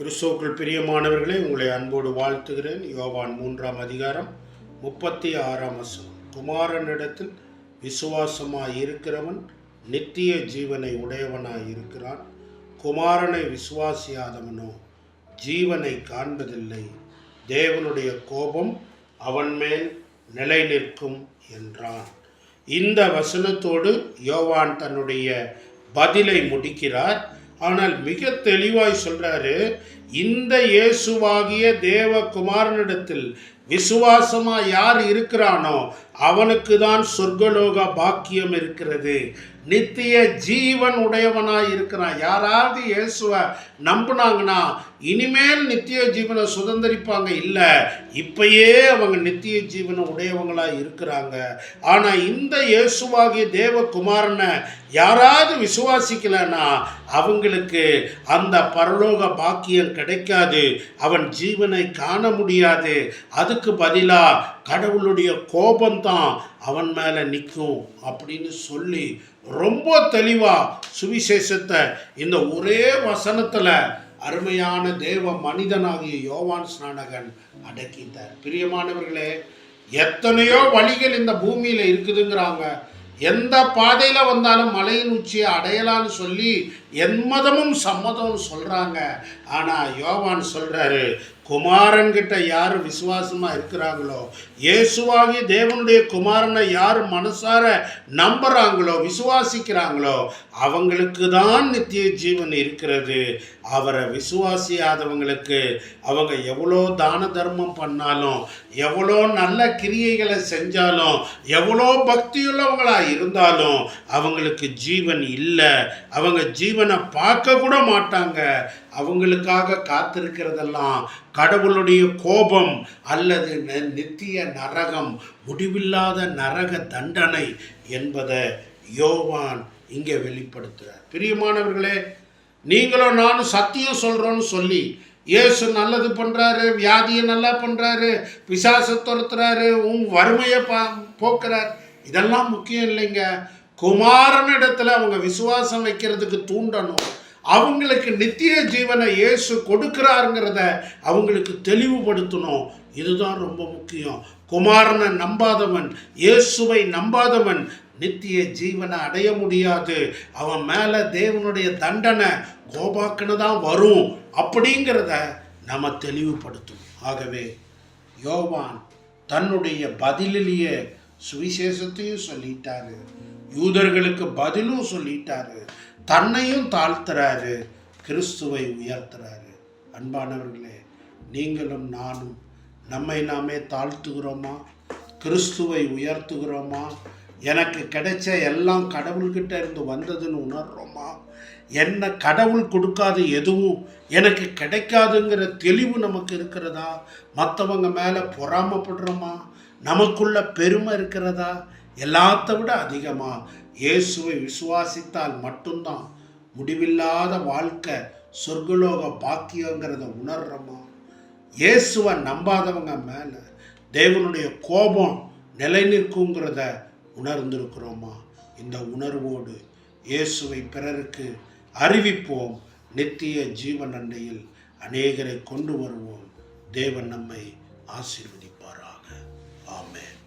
கிறிஸ்துவுக்குள் பிரியமானவர்களே உங்களை அன்போடு வாழ்த்துகிறேன். யோவான் மூன்றாம் அதிகாரம் முப்பத்தி ஆறாம் வசனம். குமாரனிடத்தில் விசுவாசமாய் இருக்கிறவன் நித்திய ஜீவனை உடையவனாய் இருக்கிறான். குமாரனை விசுவாசியாதவனோ ஜீவனை காண்பதில்லை. தேவனுடைய கோபம் அவன் மேல் நிலை நிற்கும் என்றான். இந்த வசனத்தோடு யோவான் தன்னுடைய பதிலை முடிக்கிறார். ஆனால் மிக தெளிவாய் சொல்கிறாரு இந்த இயேசுவாகிய தேவகுமாரனிடத்தில் விசுவாசமா யார் இருக்கிறானோ அவனுக்கு தான் சொர்க்கலோக பாக்கியம் இருக்கிறது. நித்திய ஜீவன் உடையவனாய் இருக்கிறான். யாராவது இயேசுவை நம்புனாங்கன்னா இனிமேல் நித்திய ஜீவனை சுதந்திரிப்பாங்க இல்லை இப்பயே அவங்க நித்திய ஜீவனை உடையவங்களாக இருக்கிறாங்க. ஆனால் இந்த இயேசுவாகிய தேவகுமாரனை யாராவது விசுவாசிக்கலைன்னா அவங்களுக்கு அந்த பரலோக பாக்கியம் கிடைக்காது. அவன் ஜீவனை காண முடியாது. அதுக்கு பதிலாக கடவுளுடைய கோபம்தான் அவன் மேலே நிற்கும் அப்படின்னு சொல்லி ரொம்ப தெளிவாக சுவிசேஷத்தை இந்த ஒரே வசனத்தில் அருமையான தேவ மனிதனாகிய யோவான் ஸ்நானகன் அடக்கிட்டார். பிரியமானவர்களே எத்தனையோ வழிகள் இந்த பூமியில் இருக்குதுங்கிறாங்க. எந்த பாதையில் வந்தாலும் மலையின் உச்சியை அடையலான்னு சொல்லி என்மதமும் சம்மதமும் சொல்கிறாங்க ஆனால் யோவான் சொல்கிறாரு குமாரன்கிட்ட யார் விசுவாசமாக இருக்கிறாங்களோ இயேசுவாகி தேவனுடைய குமாரனை யார் மனசார நம்புகிறாங்களோ விசுவாசிக்கிறாங்களோ அவங்களுக்கு தான் நித்திய ஜீவன் இருக்கிறது. அவரை விசுவாசியாதவங்களுக்கு அவங்க எவ்வளோ தான தர்மம் பண்ணாலும் எவ்வளோ நல்ல கிரியைகளை செஞ்சாலும் எவ்வளோ பக்தியுள்ளவங்களாக இருந்தாலும் அவங்களுக்கு ஜீவன் இல்லை. அவங்க ஜீவனை பார்க்க கூட மாட்டாங்க. அவங்களுக்காக காத்திருக்கிறதெல்லாம் கடவுளுடைய கோபம் அல்லது நித்திய நரகம் முடிவில்லாத நரக தண்டனை என்பதை யோவான் இங்கே வெளிப்படுத்துகிறார். பிரியமானவர்களே நீங்களும் நானும் சத்தியம் சொல்கிறோன்னு சொல்லி இயேசு நல்லது பண்ணுறாரு வியாதியை நல்லா பண்ணுறாரு பிசாசை துரத்துறாரு உன் வறுமையை பா போக்குறார். இதெல்லாம் முக்கியம் இல்லைங்க. குமாரனிடத்தில் அவங்க விசுவாசம் வைக்கிறதுக்கு தூண்டணும். அவங்களுக்கு நித்திய ஜீவனை இயேசு கொடுக்கிறாருங்கிறத அவங்களுக்கு தெளிவுபடுத்தணும். இதுதான் ரொம்ப முக்கியம். குமாரனை நம்பாதவன் இயேசுவை நம்பாதவன் நித்திய ஜீவனை அடைய முடியாது. அவன் மேலே தேவனுடைய தண்டனை கோபாக்குன்னு தான் வரும். அப்படிங்கிறத நம்ம தெளிவுபடுத்தும் ஆகவே யோவான் தன்னுடைய பதிலிலேயே சுவிசேஷத்தையும் சொல்லிட்டாரு. யூதர்களுக்கு பதிலும் சொல்லிட்டாரு. தன்னையும் தாழ்த்துறாரு. கிறிஸ்துவை உயர்த்துறாரு. அன்பானவர்களே நீங்களும் நானும் நம்மை நாமே தாழ்த்துகிறோமா? கிறிஸ்துவை உயர்த்துகிறோமா? எனக்கு கிடைச்ச எல்லாம் கடவுள்கிட்ட இருந்து வந்ததுன்னு உணர்றோமா? என்ன கடவுள் கொடுக்காத எதுவும் எனக்கு கிடைக்காதுங்கிற தெளிவு நமக்கு இருக்கிறதா? மற்றவங்க மேலே பொறாமப்படுறோமா? நமக்குள்ள பெருமை இருக்கிறதா? எல்லாத்த விட அதிகமாக இயேசுவை விசுவாசித்தால் மட்டும்தான் முடிவில்லாத வாழ்க்கை சொர்க்கலோக பாக்கியங்கிறத உணர்றோமா? இயேசுவை நம்பாதவங்க மேலே தேவனுடைய கோபம் நிலை நிற்குங்கிறத உணர்ந்திருக்கிறோமா? இந்த உணர்வோடு இயேசுவை பிறருக்கு அறிவிப்போம். நித்திய ஜீவன் அண்டையில் அநேகரை கொண்டு வருவோம். தேவன் நம்மை ஆசீர்வதிப்பாரா? Amen.